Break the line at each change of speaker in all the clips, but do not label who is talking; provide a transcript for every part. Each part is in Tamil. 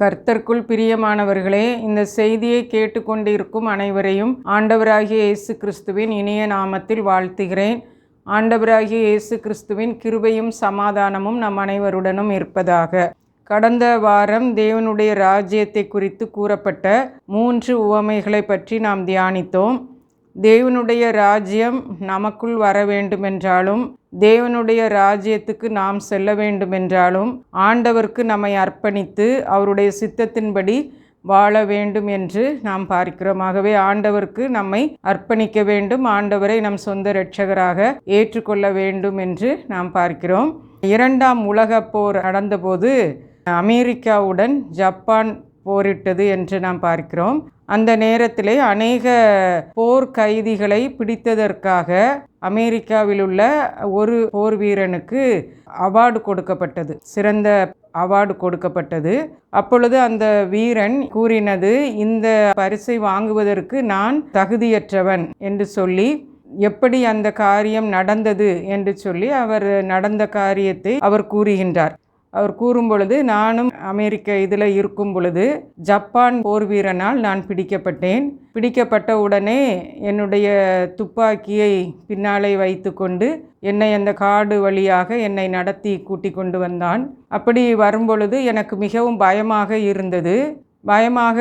கர்த்தர்க்குள் பிரியமானவர்களே இந்த செய்தியை கேட்டுக்கொண்டிருக்கும் அனைவரையும் ஆண்டவராகிய இயேசு கிறிஸ்துவின் இனிய நாமத்தில் வாழ்த்துகிறேன். ஆண்டவராகிய இயேசு கிறிஸ்துவின் கிருபையும் சமாதானமும் நம் அனைவருடனும் இருப்பதாக. கடந்த வாரம் தேவனுடைய ராஜ்யத்தை குறித்து கூறப்பட்ட மூன்று உவமைகளை பற்றி நாம் தியானித்தோம். தேவனுடைய ராஜ்யம் நமக்குள் வர வேண்டுமென்றாலும் தேவனுடைய ராஜ்யத்துக்கு நாம் செல்ல வேண்டுமென்றாலும் ஆண்டவருக்கு நம்மை அர்ப்பணித்து அவருடைய சித்தத்தின்படி வாழ வேண்டும் என்று நாம் பார்க்கிறோம். ஆகவே ஆண்டவருக்கு நம்மை அர்ப்பணிக்க வேண்டும் ஆண்டவரை நம் சொந்த இரட்சகராக ஏற்றுக்கொள்ள வேண்டும் என்று நாம் பார்க்கிறோம். இரண்டாம் உலகப் போர் நடந்தபோது அமெரிக்காவுடன் ஜப்பான் போரிட்டது என்று நாம் பார்க்கிறோம். அந்த நேரத்திலே அநேக போர் கைதிகளை பிடித்ததற்காக அமெரிக்காவில் உள்ள ஒரு போர் வீரனுக்கு அவார்டு கொடுக்கப்பட்டது. சிறந்த அவார்டு கொடுக்கப்பட்டது. அப்பொழுது அந்த வீரன் கூறினது இந்த பரிசை வாங்குவதற்கு நான் தகுதியற்றவன் என்று சொல்லி எப்படி அந்த காரியம் நடந்தது? என்று சொல்லி அவர் நடந்த காரியத்தை அவர் கூறுகின்றார். அவர் கூறும் பொழுது நானும் அமெரிக்க இதில் இருக்கும் பொழுது ஜப்பான் போர் வீரனால் நான் பிடிக்கப்பட்டேன். பிடிக்கப்பட்ட உடனே என்னுடைய துப்பாக்கியை பின்னாலே வைத்துக்கொண்டு என்னை அந்த காடு வழியாக என்னை நடத்தி கூட்டி கொண்டு வந்தான். அப்படி வரும்பொழுது எனக்கு மிகவும் பயமாக இருந்தது. பயமாக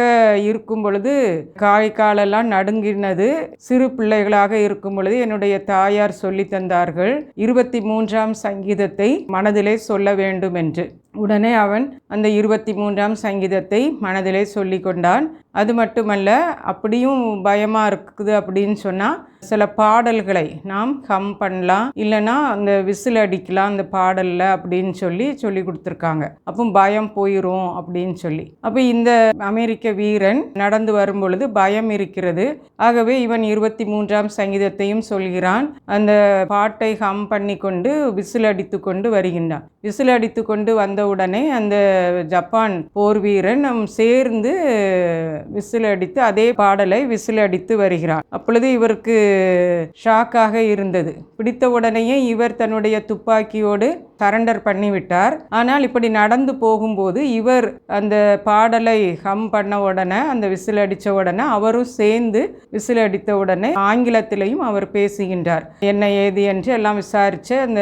இருக்கும் பொழுது காய் காலெல்லாம் நடுங்கினது சிறு பிள்ளைகளாக இருக்கும் பொழுது என்னுடைய தாயார் சொல்லி தந்தார்கள் இருபத்தி மூன்றாம் சங்கீதத்தை மனதிலே சொல்ல வேண்டும் என்று. உடனே அவன் அந்த இருபத்தி மூன்றாம் சங்கீதத்தை மனதிலே சொல்லி கொண்டான். அது மட்டுமல்ல அப்படியும் பயமாக இருக்குது அப்படின்னு சொன்னால் சில பாடல்களை நாம் ஹம் பண்ணலாம் இல்லைன்னா அந்த விசில் அடிக்கலாம் அந்த பாடலில் அப்படின்னு சொல்லி சொல்லி கொடுத்துருக்காங்க. அப்போ பயம் போயிடும் அப்படின்னு சொல்லி. அப்போ இந்த அமெரிக்க வீரன் நடந்து வரும் பொழுது பயம் இருக்கிறது. ஆகவே இவன் இருபத்தி மூன்றாம் சங்கீதத்தையும் சொல்கிறான். அந்த பாட்டை ஹம் பண்ணி கொண்டு விசில் அடித்து கொண்டு வருகின்றான். விசில் அடித்து கொண்டு வந்தவுடனே அந்த ஜப்பான் போர் வீரன் நம் சேர்ந்து விசில் அடித்து அதே பாடலை விசில் அடித்து வருகிறான். அப்பொழுது இவருக்கு ஷாக்காக இருந்தது. பிடித்த உடனேயே இவர் தன்னுடைய துப்பாக்கியோடு சரண்டர் பண்ணிவிட்டார். ஆனால் இப்படி நடந்து போகும்போது இவர் அந்த பாடலை ஹம் பண்ண உடனே அந்த விசில் அடித்த உடனே அவரும் சேர்ந்து விசில் அடித்த உடனே ஆங்கிலத்திலையும் அவர் பேசுகின்றார். என்ன ஏது? என்று எல்லாம் விசாரித்து அந்த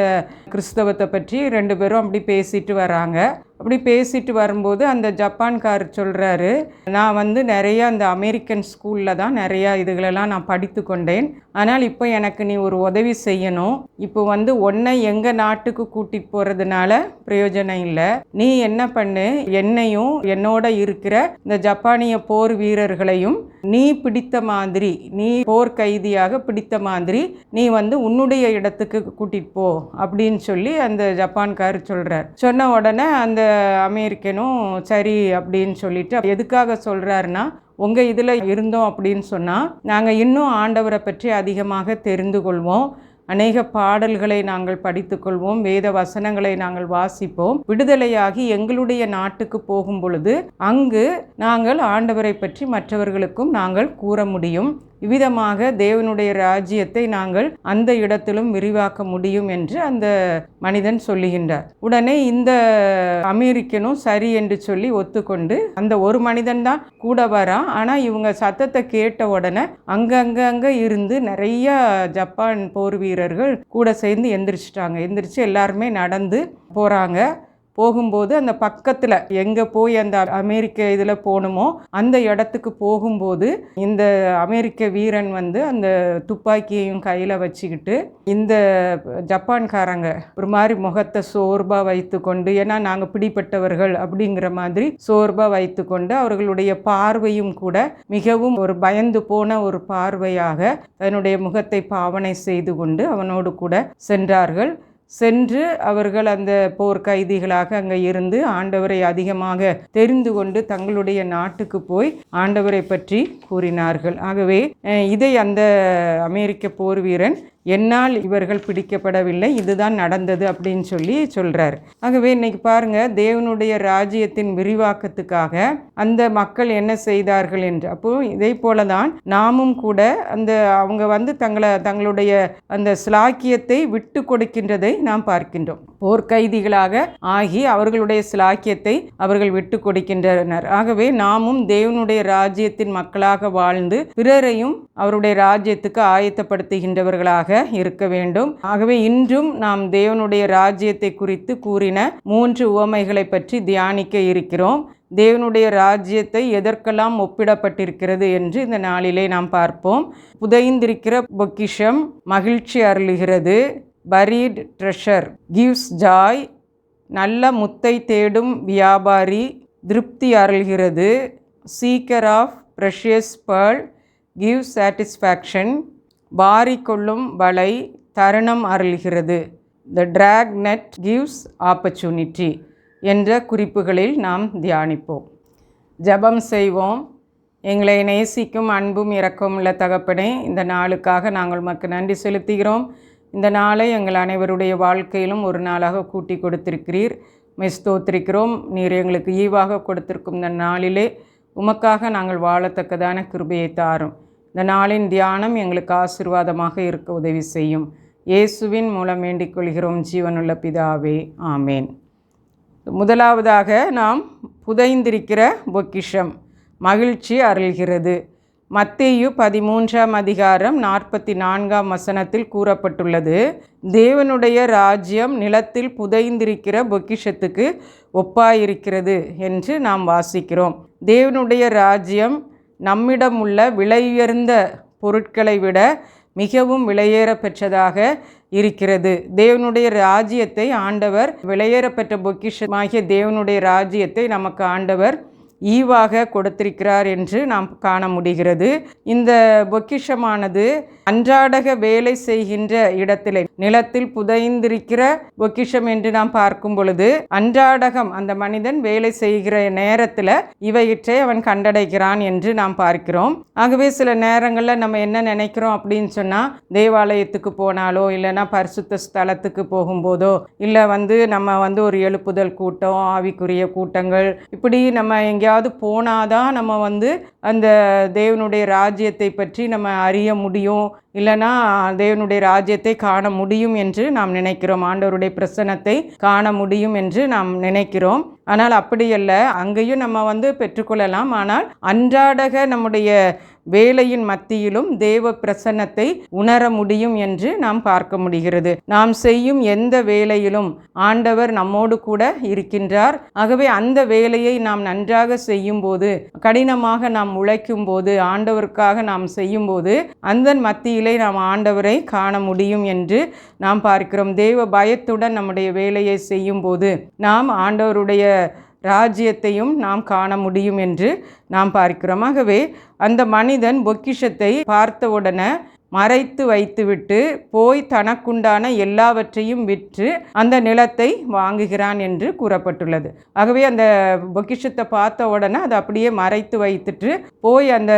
கிறிஸ்தவத்தை பற்றி ரெண்டு பேரும் அப்படி பேசிட்டு வராங்க. அப்படி பேசிட்டு வரும்போது அந்த ஜப்பான்கார் சொல்கிறாரு நான் வந்து நிறைய அந்த அமெரிக்கன் ஸ்கூலில் தான் நிறையா இதுகளெல்லாம் நான் படித்து கொண்டேன். ஆனால் இப்போ எனக்கு நீ ஒரு உதவி செய்யணும். இப்போ வந்து ஒன்றை எங்கள் நாட்டுக்கு கூட்டிகிட்டு போகிறதுனால பிரயோஜனம் இல்லை. நீ என்ன பண்ணு? என்னையும் என்னோட இருக்கிற இந்த ஜப்பானிய போர் வீரர்களையும் நீ பிடித்த மாதிரி நீ போர் கைதியாக பிடித்த மாதிரி நீ வந்து உன்னுடைய இடத்துக்கு கூட்டிகிட்டு போ. அப்படின்னு சொல்லி அந்த ஜப்பான்கார் சொல்கிறார் சொன்ன உடனே அந்த அமெரிக்கனும் சரி அப்படின்னு சொல்லிட்டு எதுக்காக சொல்கிறாருன்னா உங்கள் இதில் இருந்தோம் அப்படின்னு சொன்னால் நாங்கள் இன்னும் ஆண்டவரை பற்றி அதிகமாக தெரிந்து கொள்வோம். அநேக பாடல்களை நாங்கள் படித்துக்கொள்வோம் வேத வசனங்களை நாங்கள் வாசிப்போம். விடுதலையாகி எங்களுடைய நாட்டுக்கு போகும் பொழுது அங்கு நாங்கள் ஆண்டவரை பற்றி மற்றவர்களுக்கும் நாங்கள் கூற முடியும். இவ்விதமாக தேவனுடைய ராஜ்யத்தை நாங்கள் அந்த இடத்திலும் விரிவாக்க முடியும் என்று அந்த மனிதன் சொல்லுகின்றார். உடனே இந்த அமெரிக்கனும் சரி என்று சொல்லி ஒத்துக்கொண்டு அந்த ஒரு மனிதன் தான் கூட வரான் ஆனால் இவங்க சத்தத்தை கேட்ட உடனே அங்கங்க இருந்து நிறைய ஜப்பான் போர் வீரர்கள் கூட சேர்ந்து எந்திரிச்சிட்டாங்க. எந்திரிச்சு எல்லாருமே நடந்து போகிறாங்க போகும்போது அந்த பக்கத்தில் எங்கே போய் அந்த அமெரிக்க இதில் போகணுமோ அந்த இடத்துக்கு போகும்போது இந்த அமெரிக்க வீரன் வந்து அந்த துப்பாக்கியையும் கையில் வச்சுக்கிட்டு இந்த ஜப்பான்காரங்க ஒரு மாதிரி முகத்தை சோர்பாக வைத்து கொண்டு ஏன்னா நாங்கள் பிடிப்பட்டவர்கள் அப்படிங்கிற மாதிரி சோர்பாக வைத்து கொண்டு அவர்களுடைய பார்வையும் கூட மிகவும் ஒரு பயந்து போன ஒரு பார்வையாக தன்னுடைய முகத்தை பாவனை செய்து கொண்டு அவனோடு கூட சென்றார்கள். சென்று அவர்கள் அந்த போர் கைதிகளாக அங்கே இருந்து ஆண்டவரை அதிகமாக தெரிந்து கொண்டு தங்களுடைய நாட்டுக்கு போய் ஆண்டவரை பற்றி கூறினார்கள். ஆகவே இதை அந்த அமெரிக்க போர் வீரன் என்னால் இவர்கள் பிடிக்கப்படவில்லை இதுதான் நடந்தது அப்படின்னு சொல்லி சொல்கிறார் ஆகவே இன்னைக்கு பாருங்க தேவனுடைய ராஜ்யத்தின் விரிவாக்கத்துக்காக அந்த மக்கள் என்ன செய்தார்கள் என்று. அப்போ இதே போல தான் நாமும் கூட அந்த அவங்க வந்து தங்களை தங்களுடைய அந்த சிலாக்கியத்தை விட்டு கொடுக்கின்றதை நாம் பார்க்கின்றோம். போர்க்கைதிகளாக ஆகி அவர்களுடைய சிலாக்கியத்தை அவர்கள் விட்டு கொடுக்கின்றனர். ஆகவே நாமும் தேவனுடைய ராஜ்யத்தின் மக்களாக வாழ்ந்து பிறரையும் அவருடைய ராஜ்யத்துக்கு ஆயத்தப்படுத்துகின்றவர்களாக இருக்க வேண்டும். ஆகவே இன்றும் நாம் தேவனுடைய ராஜ்யத்தை குறித்து கூறின மூன்று உவமைகளை பற்றி தியானிக்க இருக்கிறோம். தேவனுடைய ராஜ்யத்தை எதற்கெல்லாம் ஒப்பிடப்பட்டிருக்கிறது என்று இந்த நாளிலே நாம் பார்ப்போம். புதைந்திருக்கிற பொக்கிஷம் மகிழ்ச்சி அருளுகிறது. பரீட் ட்ரெஷர் கிவ்ஸ் ஜாய் நல்ல முத்தை தேடும் வியாபாரி திருப்தி அருள்கிறது. Seeker of precious pearl give satisfaction பாரிக்கொள்ளும் வலை தருணம் அருள்கிறது. The drag net gives opportunity என்ற குறிப்புகளில் நாம் தியானிப்போம். ஜெபம் செய்வோம். எங்களை நேசிக்கும் அன்பும் இரக்கமும் உள்ள தகப்பனே இந்த நாளுக்காக நாங்கள் உமக்கு நன்றி செலுத்துகிறோம். இந்த நாளை எங்கள் அனைவருடைய வாழ்க்கையிலும் ஒரு நாளாக கூட்டி கொடுத்திருக்கிறீர். மெஸ்தோத்திருக்கிறோம் நீர் எங்களுக்கு ஈவாக கொடுத்திருக்கும் இந்த நாளிலே உமக்காக நாங்கள் வாழத்தக்கதான கிருபையை தாரும். இந்த நாளின் தியானம் எங்களுக்கு ஆசீர்வாதமாக இருக்க உதவி செய்யும். இயேசுவின் மூலம் வேண்டிக் கொள்கிறோம் ஜீவனுள்ள பிதாவே. ஆமேன். முதலாவதாக நாம் புதைந்திருக்கிற பொக்கிஷம் மகிழ்ச்சி அருள்கிறது. மத்தேயு பதிமூன்றாம் அதிகாரம் நாற்பத்தி நான்காம் வசனத்தில் கூறப்பட்டுள்ளது தேவனுடைய ராஜ்யம் நிலத்தில் புதைந்திருக்கிற பொக்கிஷத்துக்கு ஒப்பாயிருக்கிறது என்று நாம் வாசிக்கிறோம். தேவனுடைய ராஜ்யம் நம்மிடம் உள்ள விலையுயர்ந்த பொருட்களை விட மிகவும் விலையேற பெற்றதாக இருக்கிறது. தேவனுடைய ராஜ்யத்தை ஆண்டவர் விலையேற பெற்ற பொக்கிஷமாகிய தேவனுடைய ராஜ்யத்தை நமக்கு ஆண்டவர் ஈவாக கொடுத்திருக்கிறார் என்று நாம் காண முடிகிறது. இந்த பொக்கிஷமானது அன்றாடக வேலை செய்கின்ற இடத்திலே நிலத்தில் புதைந்திருக்கிற பொக்கிஷம் என்று நாம் பார்க்கும் பொழுது அன்றாடகம் அந்த மனிதன் வேலை செய்கிற நேரத்தில் இவையிற்றை அவன் கண்டடைகிறான் என்று நாம் பார்க்கிறோம். ஆகவே சில நேரங்களில் நம்ம என்ன நினைக்கிறோம் அப்படின்னு சொன்னால் தேவாலயத்துக்கு போனாலோ இல்லைன்னா பரிசுத்த ஸ்தலத்துக்கு போகும்போதோ இல்லை வந்து நம்ம வந்து ஒரு எழுப்புதல் கூட்டம் ஆவிக்குரிய கூட்டங்கள் இப்படி நம்ம எங்கேயாவது போனாதான் நம்ம வந்து அந்த தேவனுடைய ராஜ்யத்தை பற்றி நம்ம அறிய முடியும். இல்லைனா தேவனுடைய ராஜ்யத்தை காண முடியும் என்று நாம் நினைக்கிறோம். ஆண்டவருடைய பிரசனத்தை காண முடியும் என்று நாம் நினைக்கிறோம். ஆனால் அப்படி அல்ல அங்கேயும் நம்ம வந்து பெற்றுக்கொள்ளலாம். ஆனால் அன்றாடக நம்முடைய வேலையின் மத்தியிலும் தேவ பிரசன்னத்தை உணர முடியும் என்று நாம் பார்க்க முடிகிறது. நாம் செய்யும் எந்த வேலையிலும் ஆண்டவர் நம்மோடு கூட இருக்கின்றார். ஆகவே அந்த வேலையை நாம் நன்றாக செய்யும் போது கடினமாக நாம் உழைக்கும் போது ஆண்டவருக்காக நாம் செய்யும் போது அந்த மத்தியில் நாம் ஆண்டவரை காண முடியும் என்று நாம் பார்க்கிறோம். தேவ பயத்துடன் நம்முடைய வேலையை செய்யும் போது நாம் ஆண்டவருடைய ராஜ்யத்தையும் நாம் காண முடியும் என்று நாம் பார்க்கிறோம். ஆகவே அந்த மனிதன் பொக்கிஷத்தை பார்த்தவுடனே மறைத்து வைத்துவிட்டு போய் தனக்குண்டான எல்லாவற்றையும் விற்று அந்த நிலத்தை வாங்குகிறான் என்று கூறப்பட்டுள்ளது. ஆகவே அந்த பொக்கிஷத்தை பார்த்த உடனே அதை அப்படியே மறைத்து வைத்துட்டு போய் அந்த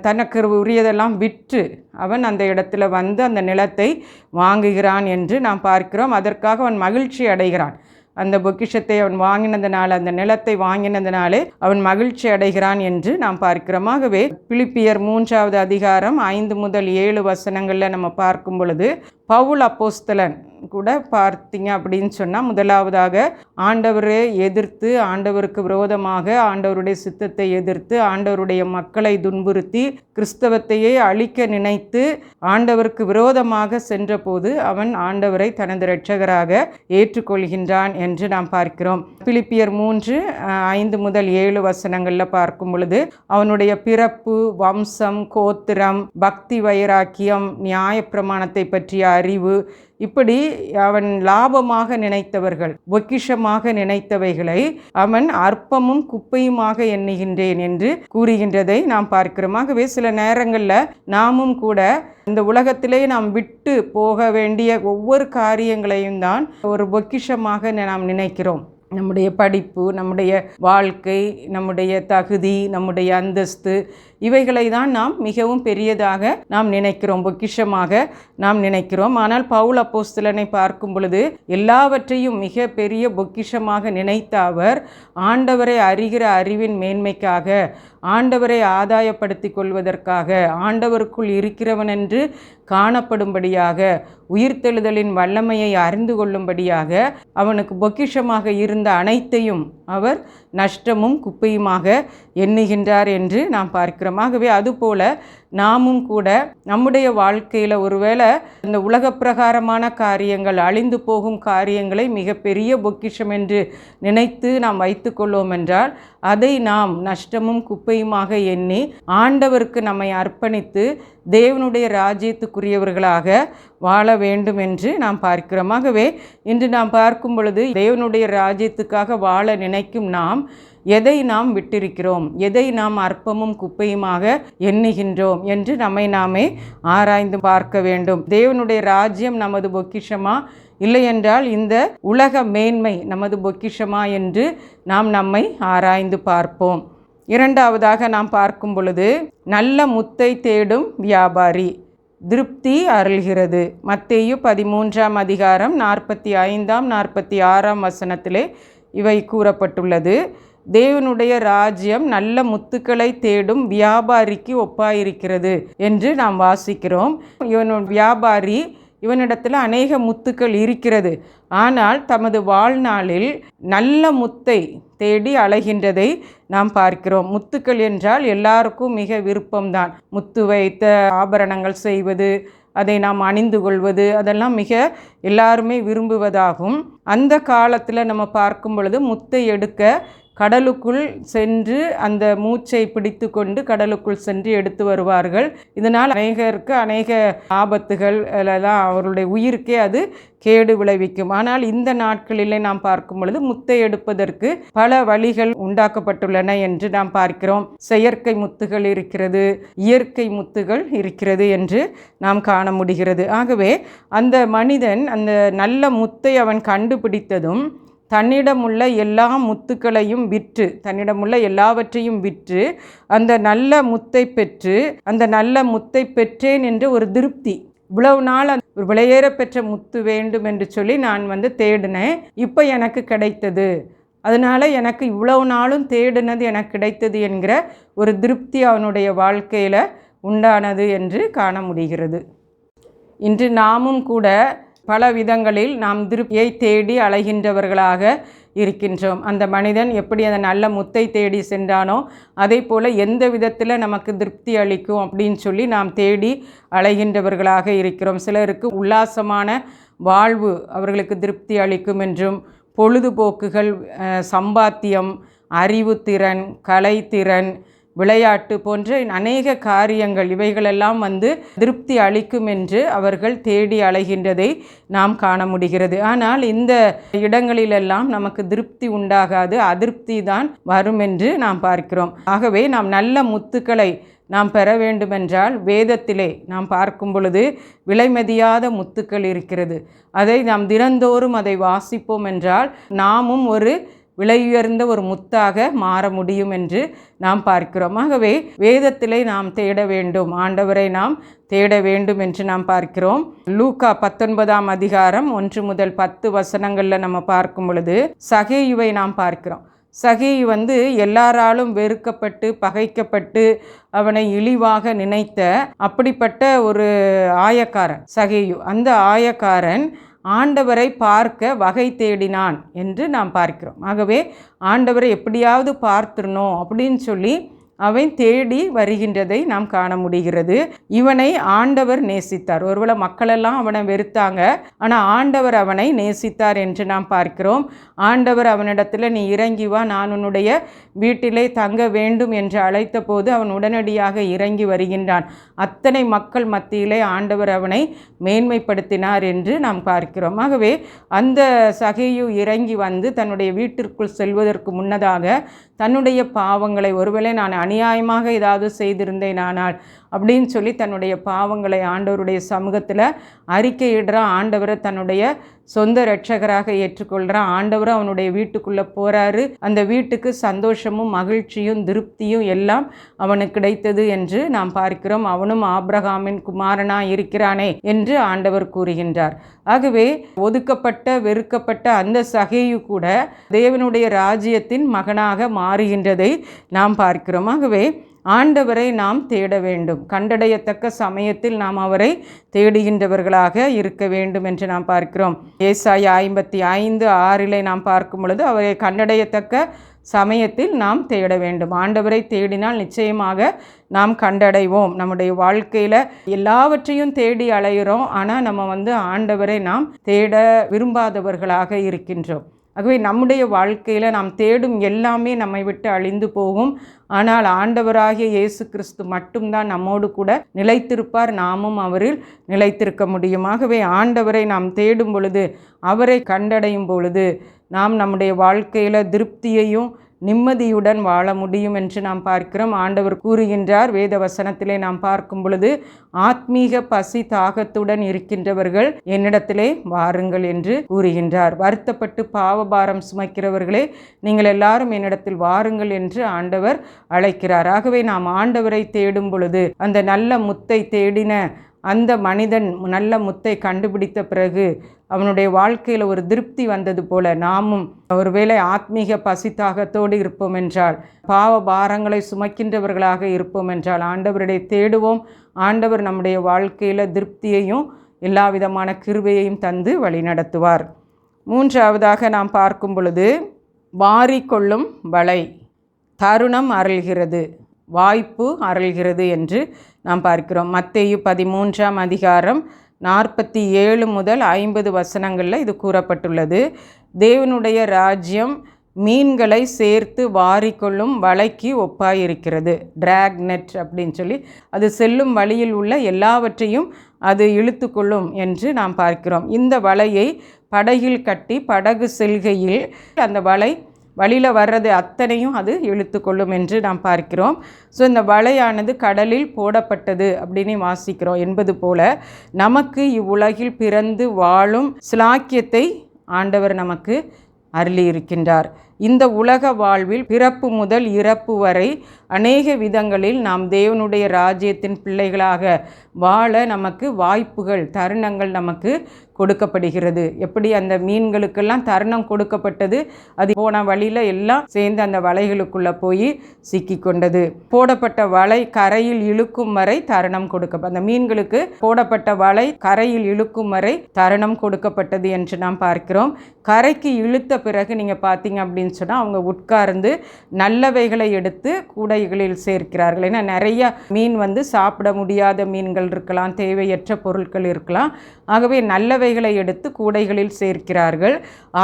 தனக்கு உரியதெல்லாம் விற்று அவன் அந்த இடத்துல வந்து அந்த நிலத்தை வாங்குகிறான் என்று நாம் பார்க்கிறோம். அதற்காக அவன் மகிழ்ச்சி அடைகிறான். அந்த பொக்கிஷத்தை அவன் வாங்கினதுனால அந்த நிலத்தை வாங்கினதுனாலே அவன் மகிழ்ச்சி அடைகிறான் என்று நாம் பார்க்கிறோமாகவே பிலிப்பியர் மூன்றாவது அதிகாரம் ஐந்து முதல் ஏழு வசனங்களில் நம்ம பார்க்கும் பொழுது பவுல் அப்போஸ்தலன் கூட பார்த்தீங்க அப்படின்னு சொன்னால் முதலாவதாக ஆண்டவரை எதிர்த்து ஆண்டவருக்கு விரோதமாக ஆண்டவருடைய சித்தத்தை எதிர்த்து ஆண்டவருடைய மக்களை துன்புறுத்தி கிறிஸ்தவத்தையே அழிக்க நினைத்து ஆண்டவருக்கு விரோதமாக சென்றபோது அவன் ஆண்டவரை தனது இரட்சகராக ஏற்றுக்கொள்கின்றான் என்று நாம் பார்க்கிறோம். பிலிப்பியர் மூன்று ஐந்து முதல் ஏழு வசனங்களில் பார்க்கும் பொழுது அவனுடைய பிறப்பு வம்சம் கோத்திரம் பக்தி வைராக்கியம் நியாயப்பிரமாணத்தை பற்றிய அறிவு இப்படி அவன் லாபமாக நினைத்தவர்கள் பொக்கிஷமாக நினைத்தவைகளை அவன் அற்பமும் குப்பையுமாக எண்ணுகின்றேன் என்று கூறுகின்றதை நாம் பார்க்கிறோம். ஆகவே சில நேரங்களில் நாமும் கூட இந்த உலகத்திலே நாம் விட்டு போக வேண்டிய ஒவ்வொரு காரியங்களையும் தான் ஒரு பொக்கிஷமாக நாம் நினைக்கிறோம். நம்முடைய படிப்பு நம்முடைய வாழ்க்கை நம்முடைய தகுதி நம்முடைய அந்தஸ்து இவைகளை தான் நாம் மிகவும் பெரியதாக நாம் நினைக்கிறோம். பொக்கிஷமாக நாம் நினைக்கிறோம். ஆனால் பவுல் அப்போஸ்தலனை பார்க்கும் பொழுது எல்லாவற்றையும் மிக பெரிய பொக்கிஷமாக நினைத்த அவர் ஆண்டவரை அறிகிற அறிவின் மேன்மைக்காக ஆண்டவரை ஆதாயப்படுத்திக் கொள்வதற்காக ஆண்டவருக்குள் இருக்கிறவன் என்று காணப்படும்படியாக உயிர்த்தெழுதலின் வல்லமையை அறிந்து கொள்ளும்படியாக அவனுக்கு பொக்கிஷமாக இருந்த அனைத்தையும் அவர் நஷ்டமும் குப்பையுமாக எண்ணுகின்றார் என்று நாம் பார்க்கிறோம். ஆகவே அதுபோல நாமும் கூட நம்முடைய வாழ்க்கையில் ஒருவேளை இந்த உலக பிரகாரமான காரியங்கள் அழிந்து போகும் காரியங்களை மிகப்பெரிய பொக்கிஷம் என்று நினைத்து நாம் வைத்துக்கொள்வோம் என்றால் அதை நாம் நஷ்டமும் குப்பையுமாக எண்ணி ஆண்டவருக்கு நம்மை அர்ப்பணித்து தேவனுடைய ராஜ்யத்துக்குரியவர்களாக வாழ வேண்டும் என்று நாம் பார்க்கிறோம். ஆகவே இன்று நாம் பார்க்கும் பொழுது தேவனுடைய ராஜ்யத்துக்காக வாழ நினைக்கும் நாம் எதை நாம் விட்டிருக்கிறோம்? எதை நாம் அற்பமும் குப்பையுமாக எண்ணுகின்றோம் என்று நம்மை நாமே ஆராய்ந்து பார்க்க வேண்டும். தேவனுடைய ராஜ்யம் நமது பொக்கிஷமா? இல்லையென்றால் இந்த உலக மேன்மை நமது பொக்கிஷமா என்று நாம் நம்மை ஆராய்ந்து பார்ப்போம். இரண்டாவதாக நாம் பார்க்கும் பொழுது நல்ல முத்தை தேடும் வியாபாரி. திருப்தி அருள்கிறது. மத்தேயு பதிமூன்றாம் அதிகாரம் நாற்பத்தி ஐந்தாம் நாற்பத்தி ஆறாம் வசனத்திலே இவை கூறப்பட்டுள்ளது. தேவனுடைய ராஜ்யம் நல்ல முத்துக்களை தேடும் வியாபாரிக்கு ஒப்பாயிருக்கிறது என்று நாம் வாசிக்கிறோம். இவன் வியாபாரி இவனிடத்தில் அநேக முத்துக்கள் இருக்கிறது. ஆனால் தமது வாழ்நாளில் நல்ல முத்தை தேடி அலைகின்றதை நாம் பார்க்கிறோம். முத்துக்கள் என்றால் எல்லாருக்கும் மிக விருப்பம்தான். முத்து வைத்த ஆபரணங்கள் செய்வது அதை நாம் அணிந்து கொள்வது அதெல்லாம் மிக எல்லாருமே விரும்புவதாகும். அந்த காலத்தில் நம்ம பார்க்கும் பொழுது முத்தை எடுக்க கடலுக்குள் சென்று அந்த மூச்சை பிடித்து கொண்டு கடலுக்குள் சென்று எடுத்து வருவார்கள். இதனால் அநேகருக்கு அநேக ஆபத்துகள் எல்லாம் அவருடைய உயிருக்கே அது கேடு விளைவிக்கும். ஆனால் இந்த நாட்களிலே நாம் பார்க்கும் பொழுது முத்தை எடுப்பதற்கு பல வழிகள் உண்டாக்கப்பட்டுள்ளன என்று நாம் பார்க்கிறோம். செயற்கை முத்துகள் இருக்கிறது இயற்கை முத்துகள் இருக்கிறது என்று நாம் காண முடிகிறது. ஆகவே அந்த மனிதன் அந்த நல்ல முத்தை அவன் கண்டுபிடித்ததும் தன்னிடமுள்ள எல்லா முத்துக்களையும் விற்று தன்னிடமுள்ள எல்லாவற்றையும் விற்று அந்த நல்ல முத்தை பெற்று அந்த நல்ல முத்தை பெற்றேன் என்று ஒரு திருப்தி. இவ்வளவு நாள் அந்த ஒரு விலையேற பெற்ற முத்து வேண்டும் என்று சொல்லி நான் வந்து தேடினேன். இப்போ எனக்கு கிடைத்தது. அதனால் எனக்கு இவ்வளவு நாளும் தேடினது எனக்கு கிடைத்தது என்கிற ஒரு திருப்தி அவனுடைய வாழ்க்கையில் உண்டானது என்று காண முடிகிறது. இன்று நாமும் கூட பல விதங்களில் நாம் திருப்தியை தேடி அலைகின்றவர்களாக இருக்கின்றோம். அந்த மனிதன் எப்படி அந்த நல்ல முத்தை தேடி சென்றானோ அதே போல் எந்த விதத்தில் நமக்கு திருப்தி அளிக்கும் அப்படின்னு சொல்லி நாம் தேடி அலைகின்றவர்களாக இருக்கிறோம். சிலருக்கு உல்லாசமான வாழ்வு அவர்களுக்கு திருப்தி அளிக்கும் என்றும் பொழுதுபோக்குகள் சம்பாத்தியம் அறிவுத்திறன் கலைத்திறன் விளையாட்டு போன்ற அநேக காரியங்கள் இவைகளெல்லாம் வந்து திருப்தி அளிக்கும் என்று அவர்கள் தேடி அலைகின்றதை நாம் காண முடிகிறது. ஆனால் இந்த இடங்களிலெல்லாம் நமக்கு திருப்தி உண்டாகாது அதிருப்தி தான் வரும் என்று நாம் பார்க்கிறோம். ஆகவே நாம் நல்ல முத்துக்களை நாம் பெற வேண்டுமென்றால் வேதத்திலே நாம் பார்க்கும் பொழுது விலைமதியாத முத்துக்கள் இருக்கிறது. அதை நாம் தினந்தோறும் அதை வாசிப்போம் என்றால் நாமும் ஒரு விலையுயர்ந்த ஒரு முத்தாக மாற முடியும் என்று நாம் பார்க்கிறோம். ஆகவே வேதத்திலே நாம் தேட வேண்டும் ஆண்டவரை நாம் தேட வேண்டும் என்று நாம் பார்க்கிறோம். லூக்கா பத்தொன்பதாம் அதிகாரம் ஒன்று முதல் பத்து வசனங்களில் நம்ம பார்க்கும் பொழுது சகேயுவை நாம் பார்க்கிறோம். சகேயு வந்து எல்லாராலும் வெறுக்கப்பட்டு பகைக்கப்பட்டு அவனை இழிவாக நினைத்த அப்படிப்பட்ட ஒரு ஆயக்காரன் சகேயு. அந்த ஆயக்காரன் ஆண்டவரை பார்க்க வகை தேடினான் என்று நாம் பார்க்கிறோம். ஆகவே ஆண்டவரை எப்படியாவது பார்த்துடணும் அப்படின்னு சொல்லி அவன் தேடி வருகின்றதை நாம் காண முடிகிறது. இவனை ஆண்டவர் நேசித்தார். ஒருவேளை மக்களெல்லாம் அவனை வெறுத்தாங்க. ஆனால் ஆண்டவர் அவனை நேசித்தார் என்று நாம் பார்க்கிறோம். ஆண்டவர் அவனிடத்தில் நீ இறங்கி வா நான் உன்னுடைய வீட்டிலே தங்க வேண்டும் என்று அழைத்த போது அவன் உடனடியாக இறங்கி வருகின்றான். அத்தனை மக்கள் மத்தியிலே ஆண்டவர் அவனை மேன்மைப்படுத்தினார் என்று நாம் பார்க்கிறோம். ஆகவே அந்த சகையு இறங்கி வந்து தன்னுடைய வீட்டிற்குள் செல்வதற்கு முன்னதாக தன்னுடைய பாவங்களை ஒருவேளை நான் அநியாயமாக ஏதாவது செய்திருந்தேன் ஆனால் அப்படின்னு சொல்லி தன்னுடைய பாவங்களை ஆண்டவருடைய சமூகத்தில் அறிக்கையிடுறான் ஆண்டவரை தன்னுடைய சொந்த ரட்சகராக ஏற்றுக்கொள்கிறான் ஆண்டவரும் அவனுடைய வீட்டுக்குள்ளே போகிறாரு அந்த வீட்டுக்கு சந்தோஷமும் மகிழ்ச்சியும் திருப்தியும் எல்லாம் அவனுக்கு கிடைத்தது என்று நாம் பார்க்கிறோம். அவனும் ஆப்ரஹாமின் குமாரனா இருக்கிறானே என்று ஆண்டவர் கூறுகின்றார். ஆகவே ஒதுக்கப்பட்ட வெறுக்கப்பட்ட அந்த சகையு கூட தேவனுடைய ராஜ்யத்தின் மகனாக மாறுகின்றதை நாம் பார்க்கிறோம். ஆகவே ஆண்டவரை நாம் தேட வேண்டும். கண்டடையத்தக்க சமயத்தில் நாம் அவரை தேடுகின்றவர்களாக இருக்க வேண்டும் என்று நாம் பார்க்கிறோம். ஏசாய ஐம்பத்தி ஐந்து ஆறிலே நாம் பார்க்கும் பொழுது அவரை கண்டடையத்தக்க சமயத்தில் நாம் தேட வேண்டும். ஆண்டவரை தேடினால் நிச்சயமாக நாம் கண்டடைவோம். நம்முடைய வாழ்க்கையில் எல்லாவற்றையும் தேடி அலைகிறோம் ஆனால் நம்ம வந்து ஆண்டவரை நாம் தேட விரும்பாதவர்களாக இருக்கின்றோம். ஆகவே நம்முடைய வாழ்க்கையில் நாம் தேடும் எல்லாமே நம்மை விட்டு அழிந்து போகும். ஆனால் ஆண்டவராகிய இயேசு கிறிஸ்து மட்டும்தான் நம்மோடு கூட நிலைத்திருப்பார். நாமும் அவரில் நிலைத்திருக்க முடியும். ஆகவே ஆண்டவரை நாம் தேடும் பொழுது அவரை கண்டடையும் பொழுது நாம் நம்முடைய வாழ்க்கையில் திருப்தியையும் நிம்மதியுடன் வாழ முடியும் என்று நாம் பார்க்கிறோம். ஆண்டவர் கூறுகின்றார் வேத வசனத்திலே நாம் பார்க்கும் பொழுது ஆத்மீக பசி தாகத்துடன் இருக்கின்றவர்கள் என்னிடத்திலே வாருங்கள் என்று கூறுகின்றார். வருத்தப்பட்டு பாவபாரம் சுமக்கிறவர்களே நீங்கள் எல்லாரும் என்னிடத்தில் வாருங்கள் என்று ஆண்டவர் அழைக்கிறார். ஆகவே நாம் ஆண்டவரை தேடும் பொழுது அந்த நல்ல முத்தை தேடின அந்த மனிதன் நல்ல முத்தை கண்டுபிடித்த பிறகு அவனுடைய வாழ்க்கையில் ஒரு திருப்தி வந்தது போல நாமும் ஒருவேளை ஆத்மீக பசித்தாகத்தோடு இருப்போம் என்றால் பாவ பாரங்களை சுமக்கின்றவர்களாக இருப்போம் என்றால் ஆண்டவருடைய தேடுவோம். ஆண்டவர் நம்முடைய வாழ்க்கையில் திருப்தியையும் எல்லா விதமான கிருபையையும் தந்து வழிநடத்துவார். மூன்றாவதாக நாம் பார்க்கும் பொழுது வாரிக்கொள்ளும் வலை தருணம் அருள்கிறது வாய்ப்பு அருள்கிறது என்று நாம் பார்க்கிறோம். மத்தேயு பதிமூன்றாம் அதிகாரம் நாற்பத்தி ஏழு முதல் ஐம்பது வசனங்களில் இது கூறப்பட்டுள்ளது. தேவனுடைய ராஜ்யம் மீன்களை சேர்த்து வாரிக்கொள்ளும் வலைக்கு ஒப்பாயிருக்கிறது. டிராக் நெட் அப்படின்னு சொல்லி அது செல்லும் வழியில் உள்ள எல்லாவற்றையும் அது இழுத்துக்கொள்ளும் என்று நாம் பார்க்கிறோம். இந்த வலையை படகில் கட்டி படகு செல்கையில் அந்த வலை வழியில் வர்றது அத்தனையும் அது இழுத்து கொள்ளும் என்று நாம் பார்க்கிறோம். ஸோ இந்த வலையானது கடலில் போடப்பட்டது அப்படின்னு வாசிக்கிறோம் என்பது போல நமக்கு இவ்வுலகில் பிறந்து வாழும் சிலாக்கியத்தை ஆண்டவர் நமக்கு அருளி இருக்கின்றார் இந்த உலக வாழ்வில் பிறப்பு முதல் இறப்பு வரை அநேக விதங்களில் நாம் தேவனுடைய ராஜ்யத்தின் பிள்ளைகளாக வாழ நமக்கு வாய்ப்புகள் தருணங்கள் நமக்கு கொடுக்கப்படுகிறது. எப்படி அந்த மீன்களுக்கெல்லாம் தருணம் கொடுக்கப்பட்டது? அது போன வழியில் எல்லாம் சேர்ந்து அந்த வலைகளுக்குள்ளே போய் சிக்கி கொண்டது போடப்பட்ட வலை கரையில் இழுக்கும் வரை தருணம் கொடுக்க அந்த மீன்களுக்கு போடப்பட்ட வலை கரையில் இழுக்கும் வரை தருணம் கொடுக்கப்பட்டது என்று நாம் பார்க்கிறோம். கரைக்கு இழுத்த பிறகு நீங்கள் பார்த்தீங்க அப்படின்னு சொன்னால் அவங்க உட்கார்ந்து நல்லவைகளை எடுத்து கூடைகளில் சேர்க்கிறார்கள். ஏன்னா நிறைய மீன் வந்து சாப்பிட முடியாத மீன்கள் இருக்கலாம் தேவையற்ற பொருட்கள் இருக்கலாம். ஆகவே நல்லவை நல்லவைகளை எடுத்து கூடைகளில் சேர்க்கிறார்கள்.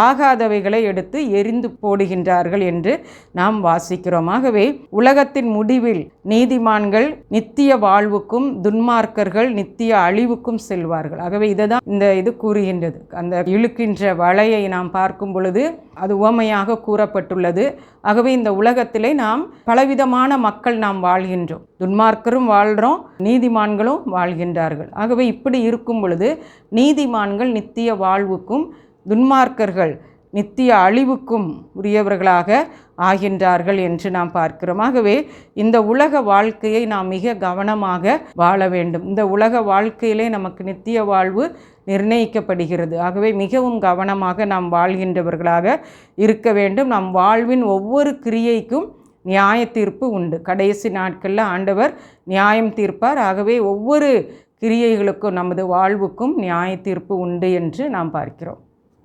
ஆகாதவைகளை எடுத்து எரிந்து போடுகின்றார்கள் என்று நாம் வாசிக்கிறோம். ஆகவே உலகத்தின் முடிவில் நீதிமான்கள் நித்திய வாழ்வுக்கும் துன்மார்க்கர்கள் நித்திய அழிவுக்கும் செல்வார்கள். ஆகவே இதை தான் இந்த இது கூறுகின்றது. அந்த இழுக்கின்ற வலையை நாம் பார்க்கும் பொழுது அது உவமையாக கூறப்பட்டுள்ளது. ஆகவே இந்த உலகத்திலே நாம் பலவிதமான மக்கள் நாம் வாழ்கின்றோம். துன்மார்க்கரும் வாழ்கிறோம் நீதிமான்களும் வாழ்கின்றார்கள். ஆகவே இப்படி இருக்கும் பொழுது நீதிமான்கள் நித்திய வாழ்வுக்கும் துன்மார்க்கர்கள் நித்திய அழிவுக்கும் உரியவர்களாக ஆகின்றார்கள் என்று நாம் பார்க்கிறோம். ஆகவே இந்த உலக வாழ்க்கையை நாம் மிக கவனமாக வாழ வேண்டும். இந்த உலக வாழ்க்கையிலே நமக்கு நித்திய வாழ்வு நிர்ணயிக்கப்படுகிறது. ஆகவே மிகவும் கவனமாக நாம் வாழ்கின்றவர்களாக இருக்க வேண்டும். நம் வாழ்வின் ஒவ்வொரு கிரியைக்கும் நியாய தீர்ப்பு உண்டு. கடைசி நாட்களில் ஆண்டவர் நியாயம் தீர்ப்பார். ஆகவே ஒவ்வொரு கிரியைகளுக்கும் நமது வாழ்வுக்கும் நியாய தீர்ப்பு உண்டு என்று நாம் பார்க்கிறோம்.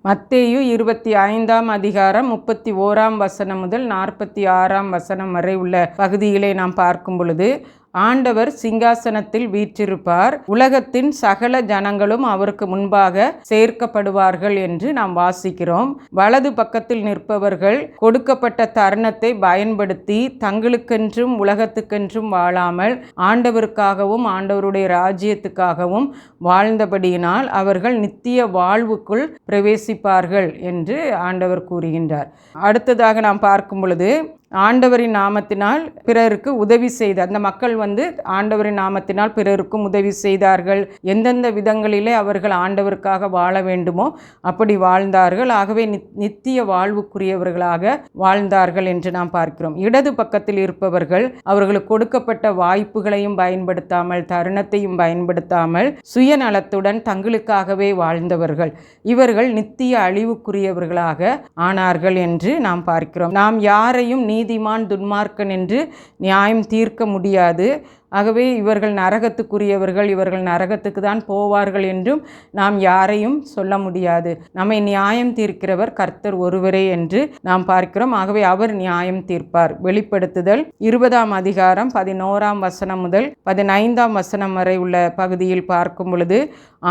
மத்தேயு இருபத்தி ஐந்தாம் அதிகாரம் முப்பத்தி ஓராம் வசனம் முதல் நாற்பத்தி ஆறாம் வசனம் வரை உள்ள பகுதிகளை நாம் பார்க்கும் பொழுது ஆண்டவர் சிங்காசனத்தில் வீற்றிருப்பார். உலகத்தின் சகல ஜனங்களும் அவருக்கு முன்பாக சேர்க்கப்படுவார்கள் என்று நாம் வாசிக்கிறோம். வலது பக்கத்தில் நிற்பவர்கள் கொடுக்கப்பட்ட தருணத்தை பயன்படுத்தி தங்களுக்கென்றும் உலகத்துக்கென்றும் வாழாமல் ஆண்டவருக்காகவும் ஆண்டவருடைய ராஜ்யத்துக்காகவும் வாழ்ந்தபடியினால் அவர்கள் நித்திய வாழ்வுக்குள் பிரவேசிப்பார்கள் என்று ஆண்டவர் கூறுகின்றார். அடுத்ததாக நாம் பார்க்கும் பொழுது ஆண்டவரின் நாமத்தினால் பிறருக்கு உதவி செய்த அந்த மக்கள் வந்து ஆண்டவரின் நாமத்தினால் பிறருக்கும் உதவி செய்தார்கள். எந்தெந்த விதங்களிலே அவர்கள் ஆண்டவருக்காக வாழ வேண்டுமோ அப்படி வாழ்ந்தார்கள். ஆகவே நித்திய வாழ்வுக்குரியவர்களாக வாழ்ந்தார்கள் என்று நாம் பார்க்கிறோம். இடது பக்கத்தில் இருப்பவர்கள் அவர்களுக்கு கொடுக்கப்பட்ட வாய்ப்புகளையும் பயன்படுத்தாமல் தருணத்தையும் பயன்படுத்தாமல் சுயநலத்துடன் தங்களுக்காகவே வாழ்ந்தவர்கள். இவர்கள் நித்திய அழிவுக்குரியவர்களாக ஆனார்கள் என்று நாம் பார்க்கிறோம். நாம் யாரையும் நீ நீதிமான் துன்மார்க்கன் என்று நியாயம் தீர்க்க முடியாது. ஆகவே இவர்கள் நரகத்துக்குரியவர்கள் இவர்கள் நரகத்துக்கு தான் போவார்கள் என்றும் நாம் யாரையும் சொல்ல முடியாது. நம்மை நியாயம் தீர்க்கிறவர் கர்த்தர் ஒருவரே என்று நாம் பார்க்கிறோம். ஆகவே அவர் நியாயம் தீர்ப்பார். வெளிப்படுத்துதல் இருபதாம் அதிகாரம் பதினோராம் வசனம் முதல் பதினைந்தாம் வசனம் வரை உள்ள பகுதியில் பார்க்கும் பொழுது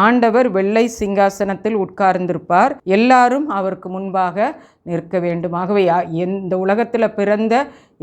ஆண்டவர் வெள்ளை சிங்காசனத்தில் உட்கார்ந்திருப்பார். எல்லாரும் அவருக்கு முன்பாக நிற்க வேண்டும். ஆகவே இந்த உலகத்தில் பிறந்த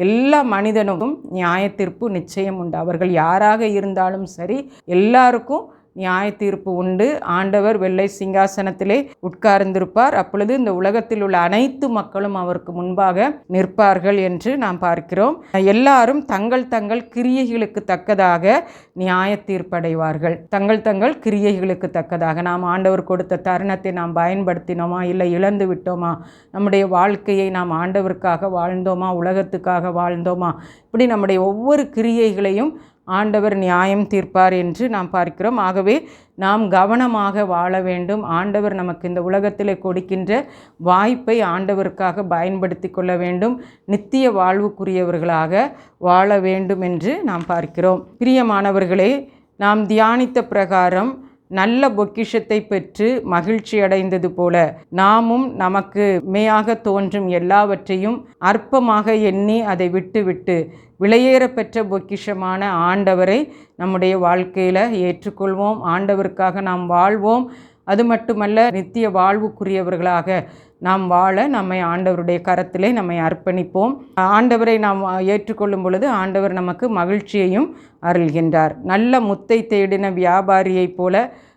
எல்லா மனிதனுக்கும் நியாயத்திற்பு நிச்சயம் உண்டு. அவர்கள் யாராக இருந்தாலும் சரி எல்லாருக்கும் நியாய தீர்ப்பு உண்டு. ஆண்டவர் வெள்ளை சிங்காசனத்திலே உட்கார்ந்திருப்பார். அப்பொழுது இந்த உலகத்தில் உள்ள அனைத்து மக்களும் அவருக்கு முன்பாக நிற்பார்கள் என்று நாம் பார்க்கிறோம். எல்லாரும் தங்கள் தங்கள் கிரியைகளுக்கு தக்கதாக நியாய தீர்ப்படைவார்கள் தங்கள் தங்கள் கிரியைகளுக்கு தக்கதாக. நாம் ஆண்டவர் கொடுத்த தருணத்தை நாம் பயன்படுத்தினோமா? இல்லை இழந்து விட்டோமா? நம்முடைய வாழ்க்கையை நாம் ஆண்டவருக்காக வாழ்ந்தோமா? உலகத்துக்காக வாழ்ந்தோமா? இப்படி நம்முடைய ஒவ்வொரு கிரியைகளையும் ஆண்டவர் நியாயம் தீர்ப்பார் என்று நாம் பார்க்கிறோம். ஆகவே நாம் கவனமாக வாழ வேண்டும். ஆண்டவர் நமக்கு இந்த உலகத்தில் கொடுக்கின்ற வாய்ப்பை ஆண்டவருக்காக பயன்படுத்தி கொள்ள வேண்டும். நித்திய வாழ்வுக்குரியவர்களாக வாழ வேண்டும் என்று நாம் பார்க்கிறோம். பிரியமானவர்களே நாம் தியானித்த பிரகாரம் நல்ல பொக்கிஷத்தை பெற்று மகிழ்ச்சி அடைந்தது போல நாமும் நமக்கு மேயாக தோன்றும் எல்லாவற்றையும் அற்பமாக எண்ணி அதை விட்டுவிட்டு விலையேறப்பெற்ற பொக்கிஷமான ஆண்டவரை நம்முடைய வாழ்க்கையில் ஏற்றுக்கொள்வோம். ஆண்டவருக்காக நாம் வாழ்வோம். அது மட்டுமல்ல நித்திய வாழ்வுக்குரியவர்களாக நாம் வாழ நம்மை ஆண்டவருடைய கரத்திலே நம்மை அர்ப்பணிப்போம். ஆண்டவரை நாம் ஏற்றுக்கொள்ளும் பொழுது ஆண்டவர் நமக்கு மகிழ்ச்சியையும் அருள்கின்றார். நல்ல முத்தை தேடின வியாபாரியைப் போல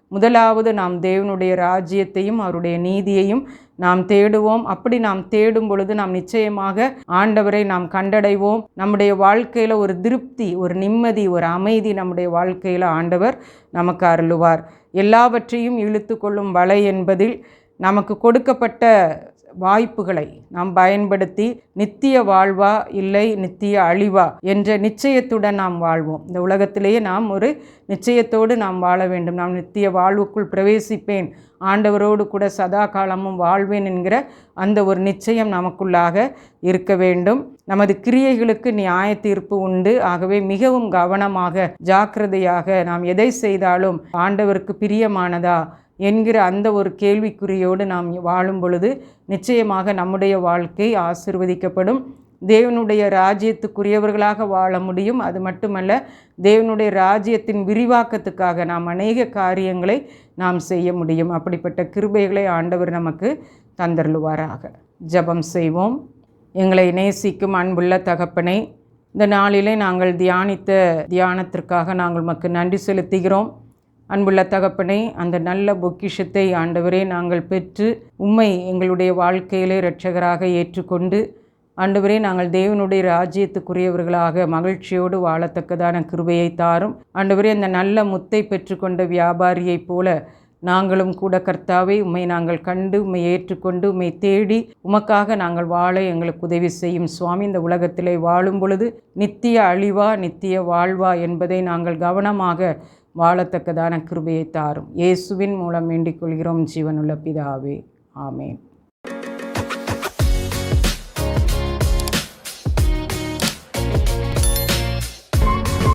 முதலாவது நாம் தேவனுடைய ராஜ்யத்தையும் அவருடைய நீதியையும் நாம் தேடுவோம். அப்படி நாம் தேடும் பொழுது நாம் நிச்சயமாக ஆண்டவரை நாம் கண்டடைவோம். நம்முடைய வாழ்க்கையில் ஒரு திருப்தி ஒரு நிம்மதி ஒரு அமைதி நம்முடைய வாழ்க்கையில் ஆண்டவர் நமக்கு அருளுவார். எல்லாவற்றையும் இழுத்து கொள்ளும் வலை என்பதில் நமக்கு கொடுக்கப்பட்ட வாய்ப்புகளை நாம் பயன்படுத்தி நித்திய வாழ்வா இல்லை நித்திய அழிவா என்ற நிச்சயத்துடன் நாம் வாழ்வோம். இந்த உலகத்திலேயே நாம் ஒரு நிச்சயத்தோடு நாம் வாழ வேண்டும். நாம் நித்திய வாழ்வுக்குள் பிரவேசிப்பேன். ஆண்டவரோடு கூட சதா காலமும் வாழ்வேன் என்கிற அந்த ஒரு நிச்சயம் நமக்குள்ளாக இருக்க வேண்டும். நமது கிரியைகளுக்கு நியாய தீர்ப்பு உண்டு. ஆகவே மிகவும் கவனமாக ஜாக்கிரதையாக நாம் எதை செய்தாலும் ஆண்டவருக்கு பிரியமானதா? என்கிற அந்த ஒரு கேள்விக்குறியோடு நாம் வாழும் பொழுது நிச்சயமாக நம்முடைய வாழ்க்கை ஆசிர்வதிக்கப்படும். தேவனுடைய ராஜ்யத்துக்குரியவர்களாக வாழ முடியும். அது மட்டுமல்ல தேவனுடைய ராஜ்யத்தின் விரிவாக்கத்துக்காக நாம் அநேக காரியங்களை நாம் செய்ய முடியும். அப்படிப்பட்ட கிருபைகளை ஆண்டவர் நமக்கு தந்தருளுவாராக. ஜபம் செய்வோம். எங்களை நேசிக்கும் அன்புள்ள தகப்பனை இந்த நாளிலே நாங்கள் தியானித்த தியானத்திற்காக நாங்கள் நமக்கு நன்றி செலுத்துகிறோம். அன்புள்ள தகப்பனை அந்த நல்ல பொக்கிஷத்தை ஆண்டவரே நாங்கள் பெற்று உண்மை எங்களுடைய வாழ்க்கையிலே இரட்சகராக ஏற்றுக்கொண்டு ஆண்டவரே நாங்கள் தேவனுடைய ராஜ்யத்துக்குரியவர்களாக மகிழ்ச்சியோடு வாழத்தக்கதான கிருபையை தாரும். ஆண்டவரே அந்த நல்ல முத்தை பெற்றுக்கொண்ட வியாபாரியைப் போல நாங்களும் கூட கர்த்தாவை உம்மை நாங்கள் கண்டு உம்மை ஏற்றுக்கொண்டு உம்மை தேடி உமக்காக நாங்கள் வாழ எங்களுக்கு உதவி செய்யும் சுவாமி. இந்த உலகத்திலே வாழும் பொழுது நித்திய அழிவா நித்திய வாழ்வா என்பதை நாங்கள் கவனமாக வாழத்தக்கதான கிருபையை தாரும். இயேசுவின் மூலம் வேண்டிக் கொள்கிறோம் ஜீவனுள்ள பிதாவே. ஆமேன்.